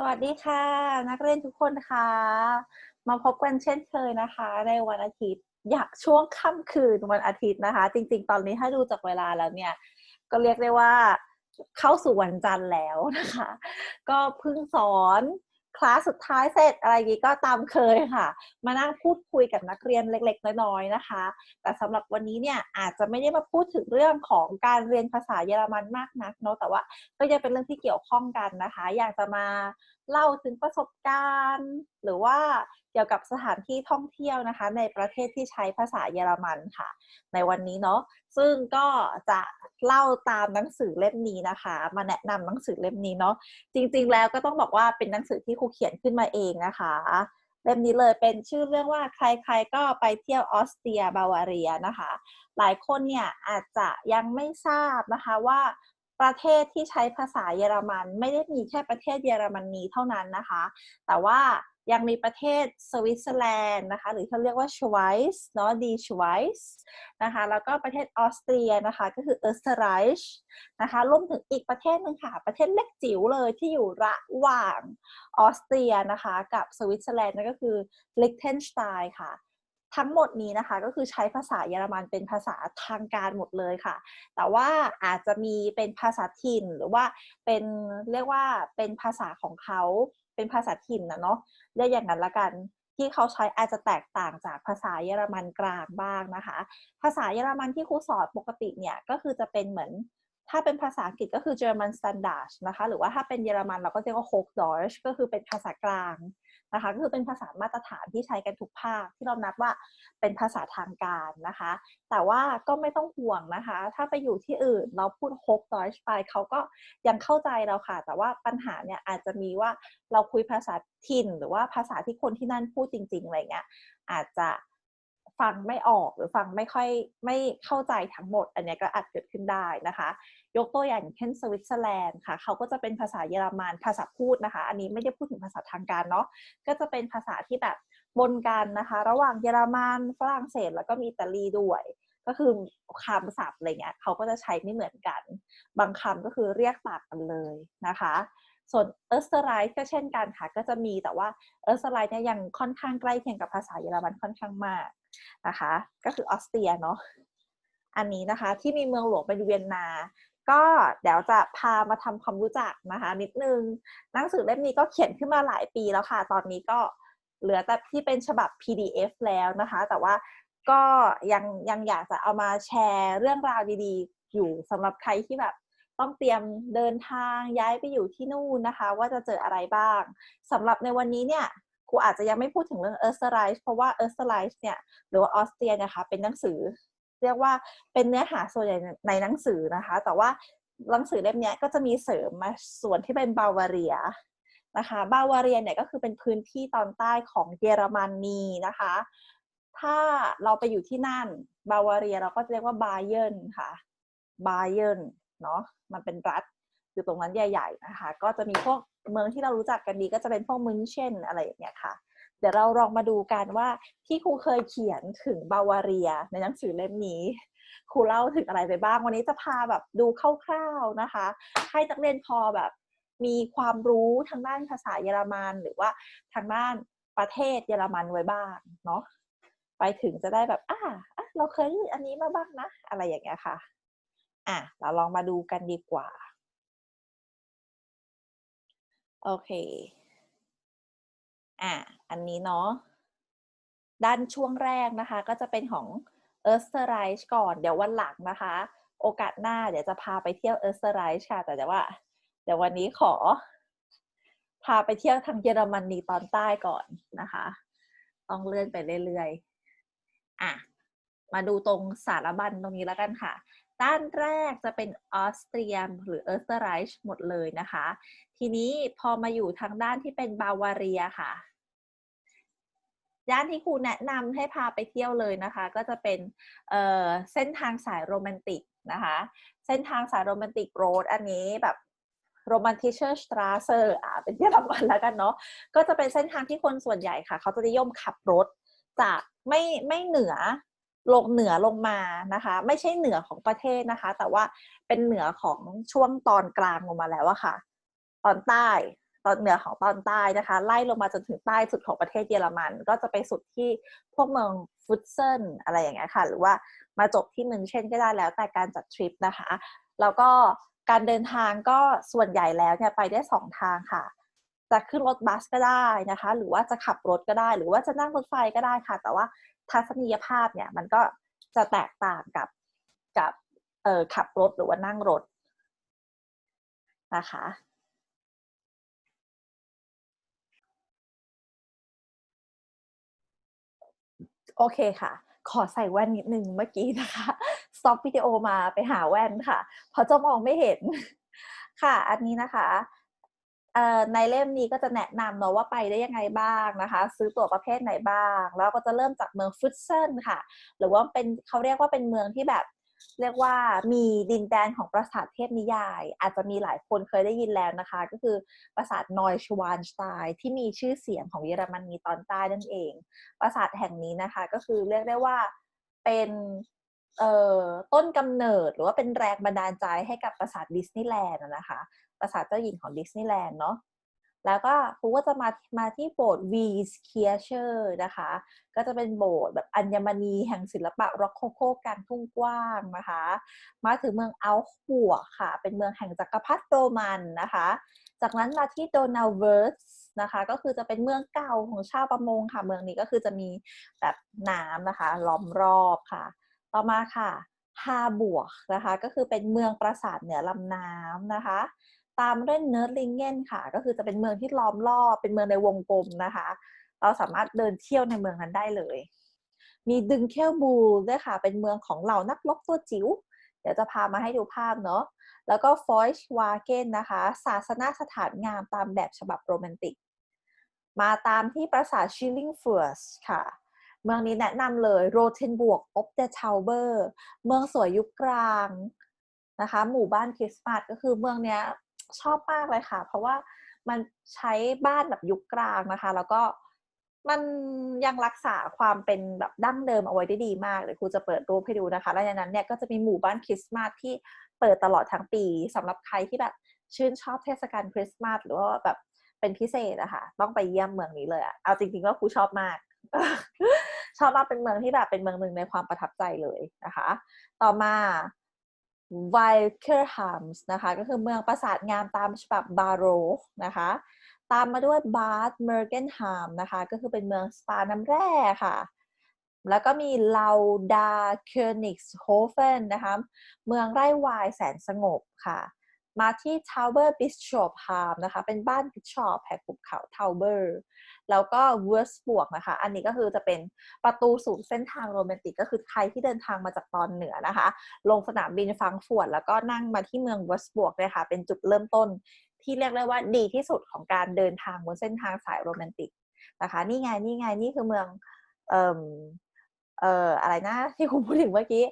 สวัสดีค่ะ นักเรียนทุกคนค่ะมาพบกันเช่นเคยนะคะ ในวันอาทิตย์อยากช่วงค่ำคืนวันอาทิตย์นะคะ จริง ๆ ตอนนี้ถ้าดูจากเวลาแล้วเนี่ย ก็เรียกได้ว่าเข้าสู่วันจันทร์แล้วนะคะ ก็เพิ่งสอน คลาสสุดท้ายเสร็จอะไรอย่างนี้ก็ตามเคยค่ะ มานั่งพูดคุยกับนักเรียนเล็ก ๆ น้อยๆนะคะ แต่สำหรับวันนี้เนี่ยอาจจะไม่ได้มาพูดถึงเรื่องของการเรียนภาษาเยอรมันมากนักเนาะแต่ว่าก็ยังเป็นเรื่องที่เกี่ยวข้องกันนะคะ อยากจะมาเล่าถึงประสบการณ์ หรือว่า กี่ยวกับสถานที่ท่องเที่ยวนะคะ ในประเทศที่ใช้ภาษาเยอรมันค่ะ ในวันนี้เนาะซึ่งก็จะเล่าตามหนังสือเล่มนี้นะคะ มาแนะนำหนังสือเล่มนี้เนาะจริง ๆ แล้วก็ต้องบอกว่าเป็นหนังสือที่ครูเขียนขึ้นมาเองนะคะเล่มนี้เลยเป็นชื่อเรื่องว่าใครๆก็ไปเที่ยวออสเตรียบาวาเรียนะคะ หลายคนเนี่ยอาจจะยังไม่ทราบนะคะว่าประเทศที่ใช้ภาษาเยอรมัน ไม่ได้มีแค่ประเทศเยอรมนีเท่านั้นนะคะ แต่ว่า ยังมีประเทศสวิตเซอร์แลนด์นะคะ หรือเขาเรียกว่าชไวส์เนาะดีชไวส์นะคะ แล้วก็ประเทศออสเตรียนะคะ ก็คือเออร์สไตรช์นะคะรวมถึงอีกประเทศหนึ่งค่ะ ประเทศเล็กจิ๋วเลยที่อยู่ระหว่างออสเตรียนะคะ กับสวิตเซอร์แลนด์นั่นก็คือลิกเทนสไตน์ค่ะทั้งหมดนี้นะคะก็คือใช้ภาษาเยอรมันเป็นภาษาทางการหมดเลยค่ะ แต่ว่าอาจจะมีเป็นภาษาถิ่นหรือว่าเป็นเรียกว่าเป็นภาษาของเขาเป็นภาษาถิ่นนะเนาะ เรียกอย่างนั้นละกัน ที่เขาใช้อาจจะแตกต่างจากภาษาเยอรมันกลางบ้างนะคะ ภาษาเยอรมันที่ครูสอนปกติเนี่ยก็คือจะเป็นเหมือนถ้าเป็นภาษาอังกฤษก็คือ German Standard นะคะ หรือว่าถ้าเป็นเยอรมันเราก็เรียกว่า Hochdeutsch ก็คือเป็นภาษากลาง นะคะก็คือเป็นภาษามาตรฐานที่ใช้กันทุกภาคที่เรานับว่าเป็นภาษาทางการนะคะ แต่ว่าก็ไม่ต้องห่วงนะคะ ถ้าไปอยู่ที่อื่นเราพูด Hochdeutsch ไปเขาก็ยังเข้าใจเราค่ะ แต่ว่าปัญหาเนี่ยอาจจะมีว่าเราคุยภาษาถิ่น หรือว่าภาษาที่คนที่นั่นพูดจริง ๆ อะไรเงี้ยอาจจะฟังไม่ออกหรือฟังไม่ค่อยไม่เข้าใจทั้งหมด อันนี้ก็อาจเกิดขึ้นได้นะคะ ยกตัวอย่างเช่นสวิตเซอร์แลนด์ค่ะเขาก็จะเป็นภาษาเยอรมันภาษาพูดนะคะ อันนี้ไม่ได้พูดถึงภาษาทางการเนาะก็จะเป็นภาษาที่แบบบนกันนะคะ ระหว่างเยอรมันฝรั่งเศสแล้วก็มีอิตาลีด้วยก็คือคำศัพท์อะไรเงี้ยเขาก็จะใช้ไม่เหมือนกัน บางคำก็คือเรียกต่างกันเลยนะคะ ส่วนเออร์สเตอร์ไลท์ก็เช่นกันค่ะ ก็จะมีแต่ว่าเออร์สเตอร์ไลท์เนี่ยยังค่อนข้างใกล้เคียงกับภาษาเยอรมันค่อนข้างมากนะคะ ก็คือออสเตรียเนาะอันนี้นะคะที่มีเมืองหลวงเป็นเวียนนา ก็เดี๋ยวจะพามาทำความรู้จักนะคะนิดนึงหนังสือเล่มนี้ก็เขียนขึ้นมาหลายปีแล้วค่ะ ตอนนี้ก็เหลือแต่ที่เป็นฉบับ PDF แล้วนะคะ แต่ว่าก็ยังยังอยากจะเอามาแชร์เรื่องราวดีๆ อยู่สำหรับใครที่แบบต้องเตรียมเดินทางย้ายไปอยู่ที่นู่นนะคะ ว่าจะเจออะไรบ้างสำหรับในวันนี้เนี่ยครูอาจจะยังไม่พูดถึงเรื่องเออร์สไลส์เพราะว่าเออร์สไลส์เนี่ยหรือว่าออสเตรียนะคะเป็นหนังสือ เรียกว่าเป็นเนื้อหาส่วนใหญ่ในหนังสือนะคะ แต่ว่าหนังสือเล่มนี้ก็จะมีเสริมมาส่วนที่เป็นบาวาเรียนะคะบาวาเรียเนี่ยก็คือเป็นพื้นที่ตอนใต้ของเยอรมนีนะคะ ถ้าเราไปอยู่ที่นั่นบาวาเรียเราก็จะเรียกว่าบาเยนค่ะบาเยนเนาะมันเป็นรัฐอยู่ตรงนั้นใหญ่ๆนะคะ ก็จะมีพวกเมืองที่เรารู้จักกันดีก็จะเป็นพวกมุนเช่นอะไรอย่างเงี้ยค่ะ เดี๋ยวเราลองมาดูกันว่าที่ครูเคยเขียนถึงบาวาเรีย ในหนังสือเล่มนี้ครูเล่าถึงอะไรไปบ้าง วันนี้จะพาแบบดูคร่าวๆนะคะ ให้นักเรียนพอแบบมีความรู้ทางด้านภาษาเยอรมัน หรือว่าทางด้านประเทศเยอรมันไว้บ้างเนาะไปถึงจะได้แบบอ่าเราเคยอันนี้มาบ้างนะ อะไรอย่างเงี้ยค่ะ อะ เราลองมาดูกันดีกว่า โอเค อะอันนี้เนาะด้านช่วงแรกนะคะ ก็จะเป็นของเออร์สเตอร์ไรช์ก่อน เดี๋ยววันหลังนะคะ โอกาสหน้าเดี๋ยวจะพาไปเที่ยวเออร์สเตอร์ไรช์ค่ะแต่เดี๋ยวว่า เดี๋ยววันนี้ขอ พาไปเที่ยวทางเยอรมนีตอนใต้ก่อนนะคะ ต้องเลื่อนไปเรื่อยๆอะมาดูตรงสารบัญตรงนี้แล้วกันค่ะ ด้านแรกจะเป็นออสเตรียหรือเออร์สเตอร์ไรช์หมดเลยนะคะ ทีนี้พอมาอยู่ทางด้านที่เป็นบาวาเรียค่ะ ย่านที่ครูแนะนำให้พาไปเที่ยวเลยนะคะ ก็จะเป็นเเส้นทางสายโรแมนติกนะคะ เส้นทางสายโรแมนติกโรดอันนี้แบบโรแมนติเชอร์สตราเซอร์อ่าเป็นที่รางวัลแล้วกันเนาะก็จะเป็นเส้นทางที่คนส่วนใหญ่ค่ะ เขาจะนิยมขับรถจากไม่ไม่เหนือลงเหนือลงมานะคะ ไม่ใช่เหนือของประเทศนะคะ แต่ว่าเป็นเหนือของช่วงตอนกลางลงมาแล้วอะค่ะ ตอนใต้ อนเหนือของตอนใต้นะคะ ไล่ลงมาจนถึงใต้สุดของประเทศเยอรมัน ก็จะไปสุดที่พวกเมืองฟุตเซนอะไรอย่างเงี้ยค่ะ หรือว่ามาจบที่เมืองเช่นก็ได้แล้วแต่การจัดทริปนะคะ แล้วก็การเดินทางก็ส่วนใหญ่แล้วเนี่ยไปได้สองทางค่ะ จะขึ้นรถบัสก็ได้นะคะ หรือว่าจะขับรถก็ได้ หรือว่าจะนั่งรถไฟก็ได้ค่ะ แต่ว่าทัศนียภาพเนี่ยมันก็จะแตกต่างกับกับเออขับรถหรือว่านั่งรถนะคะ โอเคค่ะ ขอใส่แว่นนิดนึงเมื่อกี้นะคะสต็อปวิดีโอมาไปหาแว่นค่ะ เพราะจะมองไม่เห็นค่ะ อันนี้นะคะในเล่มนี้ก็จะแนะนำเนาะว่าไปได้ยังไงบ้างนะคะ ซื้อตั๋วประเภทไหนบ้าง แล้วก็จะเริ่มจากเมืองฟุตเซนค่ะ หรือว่าเป็นเขาเรียกว่าเป็นเมืองที่แบบ เรียกว่ามีดินแดนของปราสาทเทพนิยาย อาจจะมีหลายคนเคยได้ยินแล้วนะคะ ก็คือปราสาทนอยชวานสไตน์ที่มีชื่อเสียงของเยอรมนีตอนใต้นั่นเอง ปราสาทแห่งนี้นะคะ ก็คือเรียกได้ว่าเป็นต้นกำเนิดหรือว่าเป็นแรงบันดาลใจให้กับปราสาทดิสนีย์แลนด์นะคะ ปราสาทเจ้าหญิงของดิสนีย์แลนด์เนาะ แล้วก็ครูก็จะมามาที่โบสถ์วีสเคียเชอร์นะคะ ก็จะเป็นโบสถ์แบบอัญมณีแห่งศิลปะร็อกโคโค่กลางทุ่งกว้างนะคะ มาถึงเมืองอัลฮัวค่ะ เป็นเมืองแห่งจักรพรรดิโรมันนะคะ จากนั้นมาที่โดนัลเวิร์สนะคะก็คือจะเป็นเมืองเก่าของชาวประมงค่ะ เมืองนี้ก็คือจะมีแบบน้ำนะคะ ล้อมรอบค่ะ ต่อมาค่ะฮาบวกนะคะ ก็คือเป็นเมืองปราสาทเหนือลำน้ำนะคะ ตามด้วยเนิร์ดลิงเกนค่ะ ก็คือจะเป็นเมืองที่ล้อมรอบเป็นเมืองในวงกลมนะคะ เราสามารถเดินเที่ยวในเมืองนั้นได้เลย มีดึงเคลบูด้วยค่ะ เป็นเมืองของเหล่านักรบตัวจิ๋วเดี๋ยวจะพามาให้ดูภาพเนาะแล้วก็ฟอยช์วาเกนนะคะ ศาสนาสถานงามตามแบบฉบับโรแมนติก มาตามที่ปราสาทชิลลิงเฟิร์สค่ะ เมืองนี้แนะนำเลยโรเทนบวกออฟเดทาวเบอร์ เมืองสวยยุคกลางนะคะ หมู่บ้านคริสต์มาสก็คือเมืองเนี้ย ชอบมากเลยค่ะ เพราะว่ามันใช้บ้านแบบยุคกลางนะคะ แล้วก็มันยังรักษาความเป็นแบบดั้งเดิมเอาไว้ได้ดีมากเดี๋ยวครูจะเปิดรูปให้ดูนะคะ และในนั้นเนี่ยก็จะมีหมู่บ้านคริสต์มาสที่เปิดตลอดทั้งปีสำหรับใครที่แบบชื่นชอบเทศกาลคริสต์มาสหรือว่าแบบเป็นพิเศษอะคะ่ะ ต้องไปเยี่ยมเมืองนี้เลยอะเอาจริงๆว่าครูชอบมาก ชอบมากเป็นเมืองที่แบบเป็นเมืองหนึ่งในความประทับใจเลยนะคะ ต่อมา v i k e r h a m s นะคะก็คือเมืองปราสาทงามตามฉบับบาโรกนะคะตามมาด้วยบาร์ดเมอร์เกนฮามนะคะก็คือเป็นเมืองสปาน้ำแร่ค่ะ แล้วก็มีลาดาเคิร์นิกส์โฮเฟนนะคะเมืองไร่วายแสนสงบค่ะ มาที่ทาวเบอร์บิชชอปฮามนะคะเป็นบ้านบิชชอปแห่งภูเขาทาวเบอร์ แล้วก็เวอร์บวกนะคะ อันนี้ก็คือจะเป็นประตูสู่เส้นทางโรแมนติก ก็คือใครที่เดินทางมาจากตอนเหนือนะคะ ลงสนามบินฟังฟวดแล้วก็นั่งมาที่เมืองเวอร์บวกเลยค่ะ เป็นจุดเริ่มต้นที่เรียกได้ว่าดีที่สุดของการเดินทางบนเส้นทางสายโรแมนติกนะคะ นี่ไง นี่ไง นี่คือเมือง เอ่อเอ่ออะไรนะ ที่คุณพูดถึงเมื่อกี้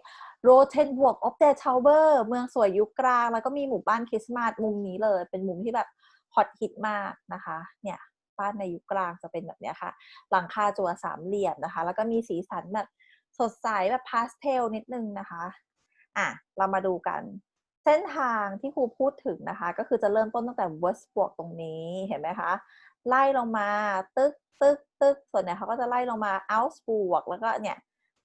โรเทนบวกออฟเดทาวเบอร์เมืองสวยยุคกลาง แล้วก็มีหมู่บ้านคริสต์มาสมุมนี้เลย เป็นมุมที่แบบฮอตฮิตมากนะคะ เนี่ย บ้านในยุคกลางจะเป็นแบบนี้ค่ะ หลังคาจั่วสามเหลี่ยมนะคะ แล้วก็มีสีสันแบบสดใสแบบพาสเทลนิดนึงนะคะอะเรามาดูกันเส้นทางที่ครูพูดถึงนะคะ ก็คือจะเริ่มต้นตั้งแต่เวสบวกตรงนี้เห็นไหมคะ ไล่ลงมาตึกตึกตึกส่วนเนี่ยเขาก็จะไล่ลงมาอัลส์บวกแล้วก็เนี่ย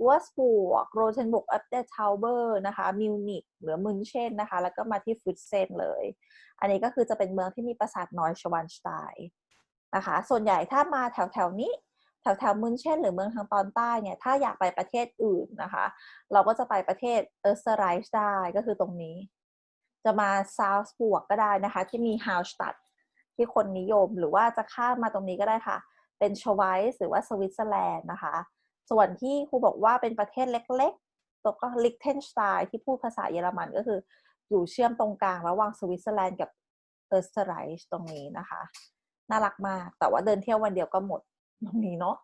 วัสบวกโรเทนบวกอัปเดตทาวเบอร์นะคะมิวนิกหรือมุนเชนนะคะ แล้วก็มาที่ฟุตเซนเลย อันนี้ก็คือจะเป็นเมืองที่มีปราสาทนอยชวันสไตน์ นะคะ ส่วนใหญ่ถ้ามาแถวแถวนี้แถวแถวมุนเช่นหรือเมืองทางตอนใต้เนี่ยถ้าอยากไปประเทศอื่นนะคะ เราก็จะไปประเทศเออร์สไรส์ได้ก็คือตรงนี้ จะมาซาวส์บวกก็ได้นะคะ ที่มีฮาวสตัดที่คนนิยมหรือว่าจะข้ามมาตรงนี้ก็ได้ค่ะ เป็นชวายหรือว่าสวิตเซอร์แลนด์นะคะ ส่วนที่ครูบอกว่าเป็นประเทศเล็กๆตกก็ลิกเทนสไตน์ที่พูดภาษาเยอรมันก็คือ อยู่เชื่อมตรงกลางระหว่างสวิตเซอร์แลนด์กับเออร์สไรส์ตรงนี้นะคะ น่ารักมาก แต่ว่าเดินเที่ยววันเดียวก็หมดตรงนี้เนาะ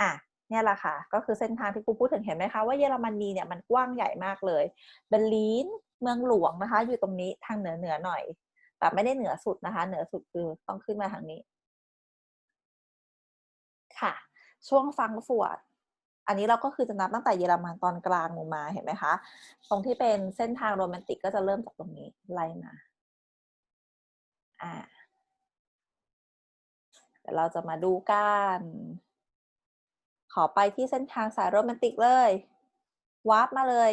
อะเนี่ยแหละค่ะ ก็คือเส้นทางที่ครูพูดถึงเห็นไหมคะว่าเยอรมนีเนี่ยมันกว้างใหญ่มากเลยเบอร์ลินเมืองหลวงนะคะ อยู่ตรงนี้ทางเหนือเหนือหน่อย แต่ไม่ได้เหนือสุดนะคะ เหนือสุดคือต้องขึ้นมาทางนี้ ค่ะ ช่วงฟังฟวดอันนี้เราก็คือจะนับตั้งแต่เยอรมันตอนกลางลงมาเห็นไหมคะ ตรงที่เป็นเส้นทางโรแมนติกก็จะเริ่มจากตรงนี้ไล่มา อ่า เดี๋ยวเราจะมาดูกัน ขอไปที่เส้นทางสายโรแมนติกเลย วาร์ปมาเลย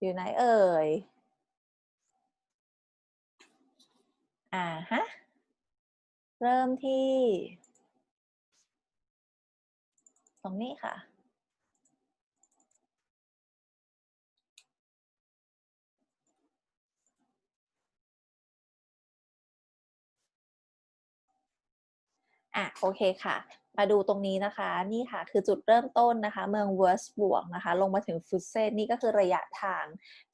อยู่ไหนเอ่ย อ่าฮะ เริ่มที่ ตรงนี้ค่ะ อะโอเคค่ะ มาดูตรงนี้นะคะ นี่ค่ะคือจุดเริ่มต้นนะคะ เมืองเวอร์สบวกนะคะ ลงมาถึงฟุตเซนนี่ก็คือระยะทาง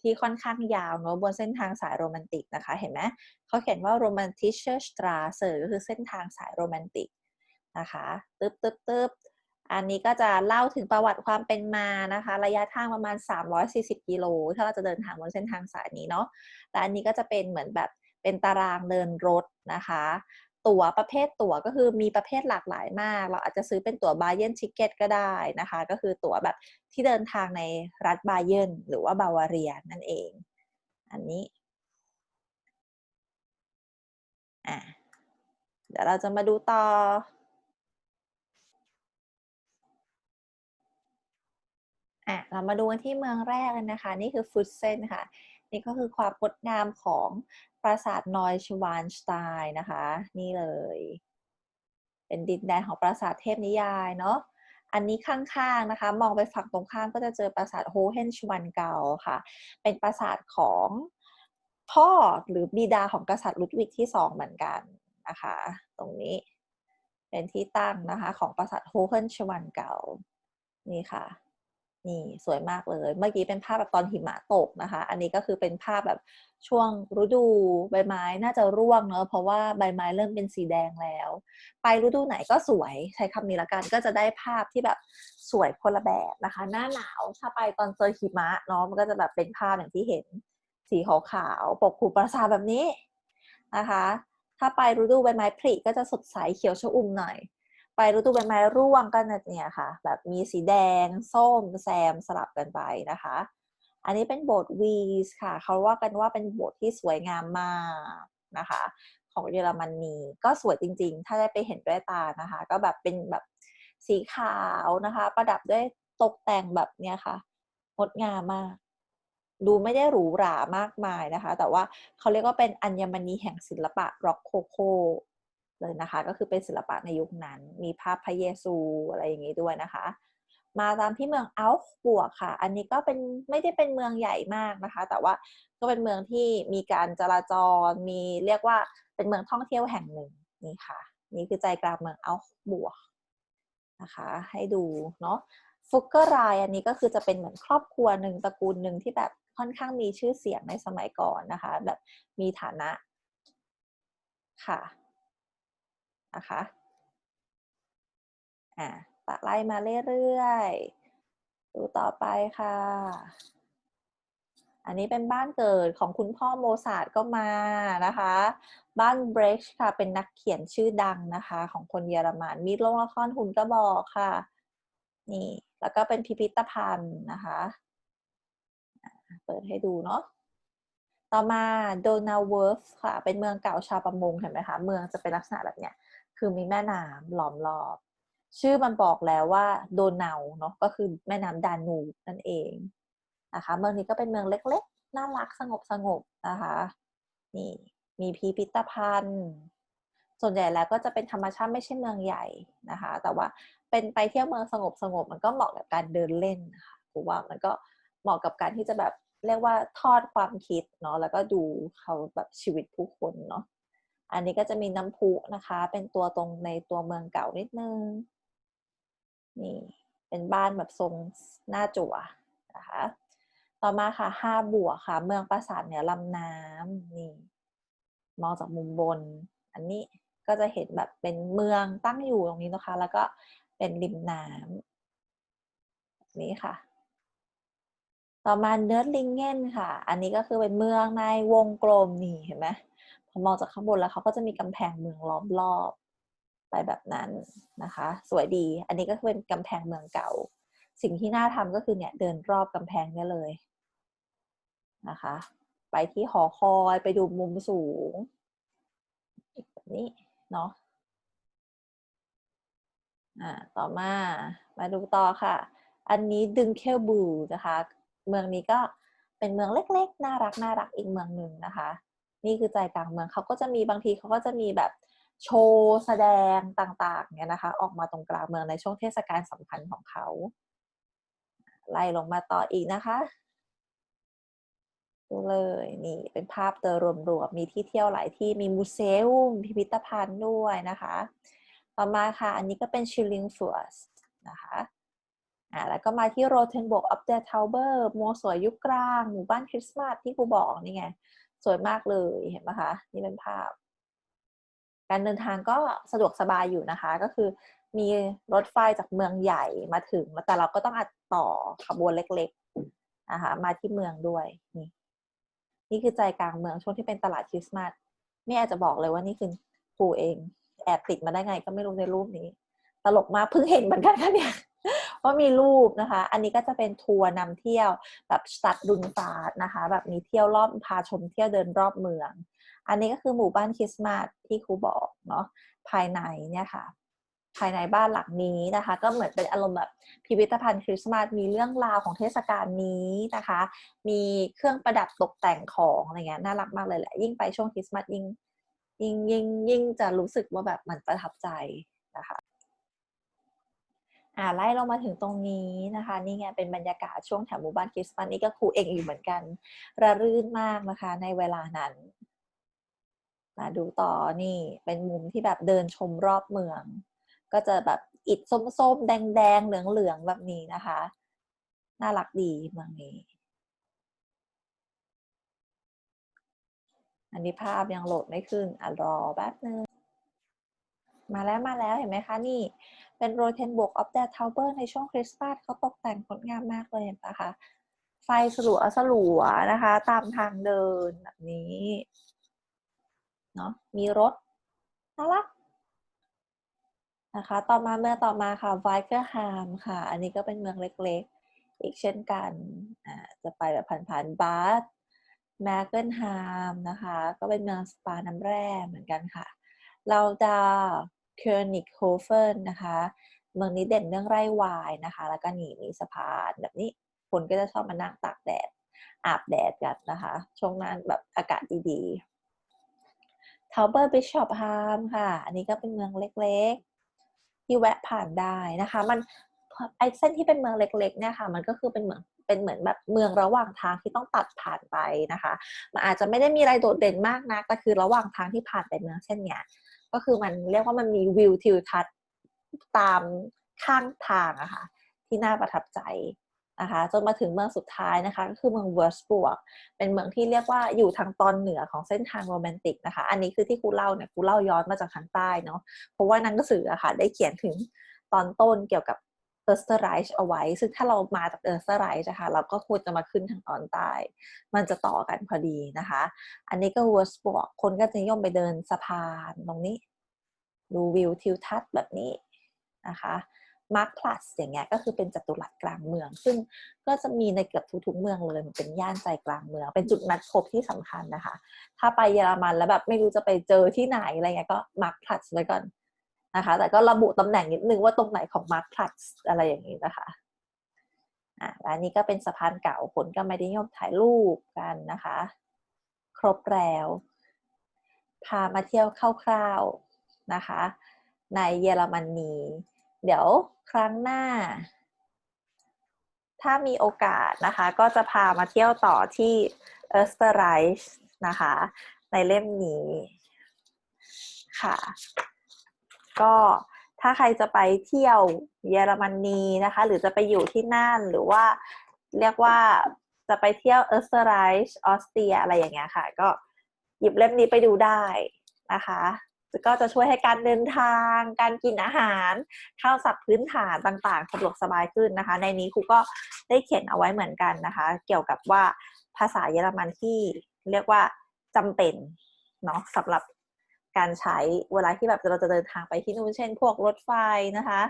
ที่ค่อนข้างยาวเนอะบนเส้นทางสายโรแมนติกนะคะ เห็นไหมเขาเขียนว่าโรแมนติชเชอร์สตราเซอร์ก็คือเส้นทางสายโรแมนติกนะคะตึ๊บตึ๊บตึ๊บอันนี้ก็จะเล่าถึงประวัติความเป็นมานะคะ ระยะทางประมาณ 340 กิโลถ้าเราจะเดินทางบนเส้นทางสายนี้เนาะแต่อันนี้ก็จะเป็นเหมือนแบบเป็นตารางเดินรถนะคะ ตั๋วประเภทตั๋วก็คือมีประเภทหลากหลายมาก เราอาจจะซื้อเป็นตั๋วบาเยนชิเก็ตก็ได้นะคะ ก็คือตั๋วแบบที่เดินทางในรัฐบาเยนหรือว่าบาวาเรียนั่นเอง อันนี้อะเดี๋ยวเราจะมาดูต่อ อะ เรามาดูกันที่เมืองแรกกันนะคะ นี่คือฟุตเซนค่ะ นี่ก็คือความงดงามของ ปราสาทนอยชวานสไตน์นะคะ นี่เลย เป็นดินแดนของปราสาทเทพนิยายเนาะอันนี้ข้างๆนะคะ มองไปฝั่งตรงข้ามก็จะเจอปราสาทโฮเฮนชวันเกาค่ะ เป็นปราสาทของพ่อหรือบิดาของกษัตริย์ลุดวิกที่สองเหมือนกันนะคะ ตรงนี้เป็นที่ตั้งนะคะ ของปราสาทโฮเฮนชวันเกานี่ค่ะ นี่สวยมากเลย เมื่อกี้เป็นภาพแบบตอนหิมะตกนะคะ อันนี้ก็คือเป็นภาพแบบช่วงฤดูใบไม้น่าจะร่วงเนอะเพราะว่าใบไม้เริ่มเป็นสีแดงแล้ว ไปฤดูไหนก็สวยใช้คำนี้ละกันก็จะได้ภาพที่แบบสวยคนละแบบนะคะ หน้าหนาวถ้าไปตอนเจอหิมะเนาะมันก็จะแบบเป็นภาพอย่างที่เห็นสีขาวๆปกคลุมปราสาทแบบนี้นะคะ ถ้าไปฤดูใบไม้ผลิก็จะสดใสเขียวชอุ่มหน่อย ไปฤดูใบไม้ร่วงก็เนี่ยค่ะ แบบมีสีแดง ส้ม แซมสลับกันไปนะคะ อันนี้เป็นโบสถ์วีสค่ะ เขาว่ากันว่าเป็นโบสถ์ที่สวยงามมากนะคะ ของเยอรมนีก็สวยจริง ๆ ถ้าได้ไปเห็นด้วยตานะคะ ก็แบบเป็นแบบสีขาวนะคะ ประดับด้วยตกแต่งแบบเนี้ยค่ะงดงามมาก ดูไม่ได้หรูหรามากมายนะคะ แต่ว่าเขาเรียกว่าเป็นอัญมณีแห่งศิลปะร็อกโคโค เลยนะคะ ก็คือเป็นศิลปะในยุคนั้น มีภาพพระเยซูอะไรอย่างนี้ด้วยนะคะ มาตามที่เมืองอัลฟ์บวกค่ะ อันนี้ก็เป็นไม่ได้เป็นเมืองใหญ่มากนะคะ แต่ว่าก็เป็นเมืองที่มีการจราจร มีเรียกว่าเป็นเมืองท่องเที่ยวแห่งหนึ่งนี่ค่ะ นี่คือใจกลางเมืองอัลฟ์บวกนะคะ ให้ดูเนาะฟุกเกอร์ไรอันนี้ก็คือจะเป็นเหมือนครอบครัวหนึ่งตระกูลหนึ่งที่แบบค่อนข้างมีชื่อเสียงในสมัยก่อนนะคะ แบบมีฐานะค่ะ นะคะอ่าตัดไล่มาเรื่อยๆ ดูต่อไปค่ะ อันนี้เป็นบ้านเกิดของคุณพ่อโมซาร์ทก็มานะคะ บ้านเบรชค่ะ เป็นนักเขียนชื่อดังนะคะ ของคนเยอรมันมีโรงละครหุ่นกระบอกค่ะ นี่ แล้วก็เป็นพิพิธภัณฑ์นะคะ เปิดให้ดูเนาะต่อมาโดนาเวิร์ฟค่ะ เป็นเมืองเก่าชาวประมงเห็นไหมคะ เมืองจะเป็นลักษณะแบบเนี้ย คือมีแม่น้ำล้อมรอบ ชื่อมันบอกแล้วว่าโดนาเนาะก็คือแม่น้ำดานูบนั่นเองนะคะเมืองนี้ก็เป็นเมืองเล็กๆ น่ารักสงบสงบนะคะนี่มีพิพิธภัณฑ์ ส่วนใหญ่แล้วก็จะเป็นธรรมชาติไม่ใช่เมืองใหญ่นะคะ แต่ว่าเป็นไปเที่ยวเมืองสงบสงบมันก็เหมาะกับการเดินเล่นนะคะกูว่ามันก็เหมาะกับการที่จะแบบเรียกว่าทอดความคิดเนาะแล้วก็ดูเขาแบบชีวิตผู้คนเนาะ อันนี้ก็จะมีน้ำพุนะคะ เป็นตัวตรงในตัวเมืองเก่านิดนึง นี่ เป็นบ้านแบบทรงหน้าจั่วนะคะ ต่อมาค่ะห้าบัวค่ะ เมืองปราสาทเหนือลำน้ำนี่ มองจากมุมบน อันนี้ก็จะเห็นแบบเป็นเมืองตั้งอยู่ตรงนี้นะคะ แล้วก็เป็นริมน้ำนี้ค่ะต่อมาเนิร์ดลิงเกนค่ะ อันนี้ก็คือเป็นเมืองในวงกลมนี่เห็นไหม พอมองจากข้างบนแล้วเขาก็จะมีกำแพงเมืองล้อมรอบไปแบบนั้นนะคะ สวยดี อันนี้ก็คือเป็นกำแพงเมืองเก่า สิ่งที่น่าทำก็คือเนี่ยเดินรอบกำแพงได้เลยนะคะ ไปที่หอคอยไปดูมุมสูงแบบนี้เนาะอ่าต่อมามาดูต่อค่ะ อันนี้ดึงเคลบูนะคะ เมืองนี้ก็เป็นเมืองเล็กๆ น่ารักน่ารักอีกเมืองหนึ่งนะคะ นี่คือใจกลางเมืองเขาก็จะมีบางทีเขาก็จะมีแบบโชว์แสดงต่างๆเนี่ยนะคะ ออกมาตรงกลางเมืองในช่วงเทศกาลสำคัญของเขา ไล่ลงมาต่ออีกนะคะดูเลยนี่เป็นภาพโดยรวมๆมีที่เที่ยวหลายที่มีมูเซลพิพิธภัณฑ์ด้วยนะคะ ต่อมาค่ะ อันนี้ก็เป็นชิลลิงฟัวสนะคะอ่าแล้วก็มาที่โรเทนบกอ of the Tower โมสวยยุคกลาง หมู่บ้านคริสต์มาสที่ครูบอกนี่ไง สวยมากเลยเห็นไหมคะ นี่เป็นภาพ การเดินทางก็สะดวกสบายอยู่นะคะ ก็คือมีรถไฟจากเมืองใหญ่มาถึง แต่เราก็ต้องอัดต่อขบวนเล็กๆนะคะมาที่เมืองด้วยนี่นี่คือใจกลางเมืองช่วงที่เป็นตลาดคริสต์มาสไม่อาจจะบอกเลยว่านี่คือครูเอง แอบติดมาได้ไงก็ไม่รู้ในรูปนี้ ตลกมากเพิ่งเห็นเหมือนกันค่ะเนี่ย ว่ามีรูปนะคะ อันนี้ก็จะเป็นทัวร์นำเที่ยวแบบสตัดดุนฟาดนะคะ แบบมีเที่ยวรอบพาชมเที่ยวเดินรอบเมือง อันนี้ก็คือหมู่บ้านคริสต์มาสที่ครูบอกเนาะภายในเนี่ยค่ะภายในบ้านหลังนี้นะคะ ก็เหมือนเป็นอารมณ์แบบพิพิธภัณฑ์คริสต์มาสมีเรื่องราวของเทศกาลนี้นะคะ มีเครื่องประดับตกแต่งของอะไรเงี้ยน่ารักมากเลยแหละ ยิ่งไปช่วงคริสต์มาสยิ่งยิ่งยิ่งยิ่งจะรู้สึกว่าแบบมันประทับใจนะคะ อ่าไล่ลงมาถึงตรงนี้นะคะนี่ไงเป็นบรรยากาศช่วงแถวหมู่บ้านคริสต์มาสนี่ก็ครูเองอยู่เหมือนกันระรื่นมากนะคะ ในเวลานั้นมาดูต่อนี่เป็นมุมที่แบบเดินชมรอบเมือง ก็จะแบบอิดส้มๆ แดงๆ เหลืองๆ แบบนี้นะคะ น่ารักดีเมืองนี้ อันนี้ภาพยังโหลดไม่ขึ้นอะรอแป๊บนึงมาแล้วมาแล้วเห็นไหมคะนี่ เป็นโรเทนบวกออฟเดอะทาวเบอร์ในช่วงคริสต์มาสเขาตกแต่งงดงามมากเลยเห็นปะคะ ไฟสลัวสลัวนะคะ ตามทางเดินแบบนี้เนาะมีรถน่ารักนะคะ ต่อมาเมื่อต่อมาค่ะไวเกอร์ฮามค่ะ อันนี้ก็เป็นเมืองเล็กๆ อีกเช่นกันอ่าจะไปแบบผ่านๆบาสแมกเกิลฮามนะคะ ก็เป็นเมืองสปาน้ำแร่เหมือนกันค่ะ เราจะ เคอร์นิกโฮเฟนนะคะเมืองนี้เด่นเรื่องไร่วายนะคะ แล้วก็หนีมีสะพานแบบนี้คนก็จะชอบมานั่งตากแดด อาบแดดกันนะคะ ช่วงนั้นแบบอากาศดีๆทาวเบอร์บิชอปฮามค่ะ อันนี้ก็เป็นเมืองเล็กๆ ที่แวะผ่านได้นะคะ มันไอเส้นที่เป็นเมืองเล็กๆเนี่ยค่ะ มันก็คือเป็นเมืองเป็นเหมือนแบบเมืองระหว่างทางที่ต้องตัดผ่านไปนะคะ มันอาจจะไม่ได้มีอะไรโดดเด่นมากนะแต่คือระหว่างทางที่ผ่านไปเมืองเช่นเนี้ย ก็คือมันเรียกว่ามันมีวิวทิวทัศน์ตามข้างทางอะคะ่ะที่น่าประทับใจนะคะจนมาถึงเมืองสุดท้ายนะคะก็คือเมืองเวอร์สบวกเป็นเมืองที่เรียกว่าอยู่ทางตอนเหนือของเส้นทางโรแมนติกนะคะ อันนี้คือที่ครูเล่าเนี่ยครูเล่าย้อนมาจากทางใต้เนาะเพราะว่าหนังสืออะคะ่ะได้เขียนถึงตอนต้นเกี่ยวกับ ออร์สเตอร์ไรช์เอาไว้ ซึ่งถ้าเรามาจากเออร์สเตอร์ไรช์นะคะเราก็ควรจะมาขึ้นทางตอนใต้ มันจะต่อกันพอดีนะคะ อันนี้ก็เวอร์สบวกคนก็จะนิยมไปเดินสะพานตรงนี้ ดูวิวทิวทัศน์แบบนี้นะคะมาร์คพลัสอย่างเงี้ยก็คือเป็นจัตุรัสกลางเมือง ซึ่งก็จะมีในเกือบทุกๆเมืองเลยมันเป็นย่านใจกลางเมือง เป็นจุดนัดพบที่สำคัญนะคะ ถ้าไปเยอรมันแล้วแบบไม่รู้จะไปเจอที่ไหนอะไรเงี้ยก็มาร์คพลัสไว้ก่อน นะคะ แต่ก็ระบุตำแหน่งนิดนึงว่าตรงไหนของมาร์คพลัสอะไรอย่างนี้นะคะอะและนี่ก็เป็นสะพานเก่าคนก็ไม่ได้นิยมถ่ายรูปกันนะคะ ครบแล้ว พามาเที่ยวคร่าวๆนะคะ ในเยอรมนีเดี๋ยวครั้งหน้า ถ้ามีโอกาสนะคะ ก็จะพามาเที่ยวต่อที่เออร์สเตอร์ไรช์นะคะ ในเล่มนี้ค่ะ ก็ถ้าใครจะไปเที่ยวเยอรมนีนะคะ หรือจะไปอยู่ที่นั่นหรือว่าเรียกว่าจะไปเที่ยวเออร์สเตอร์ไรช์ออสเตรียอะไรอย่างเงี้ยค่ะ ก็หยิบเล่มนี้ไปดูได้นะคะก็จะช่วยให้การเดินทาง การกินอาหารข้าวสับพื้นฐานต่างๆสะดวกสบายขึ้นนะคะ ในนี้ครูก็ได้เขียนเอาไว้เหมือนกันนะคะ เกี่ยวกับว่าภาษาเยอรมันที่เรียกว่าจำเป็นเนาะสำหรับ การใช้เวลาที่แบบเราจะเดินทางไปที่นู่นเช่น พวกรถไฟนะคะ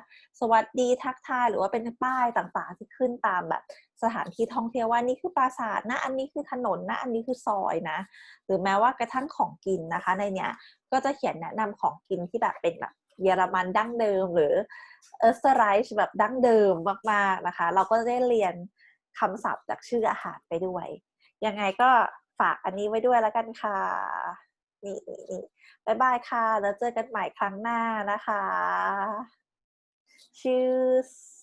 สวัสดีทักทายหรือว่าเป็นป้ายต่างๆ ที่ขึ้นตามแบบสถานที่ท่องเที่ยวว่านี่คือปราสาทนะ อันนี้คือถนนนะ อันนี้คือซอยนะ หรือแม้ว่ากระทั่งของกินนะคะ ในเนี้ยก็จะเขียนแนะนำของกินที่แบบเป็นแบบเยอรมันดั้งเดิมหรือเอสเตอร์ไรช์แบบดั้งเดิมมากๆนะคะ เราก็ได้เรียนคำศัพท์จากชื่ออาหารไปด้วย ยังไงก็ฝากอันนี้ไว้ด้วยแล้วกันค่ะ นี่นี่นี่บายบายค่ะ แล้วเจอกันใหม่ครั้งหน้านะคะ Cheers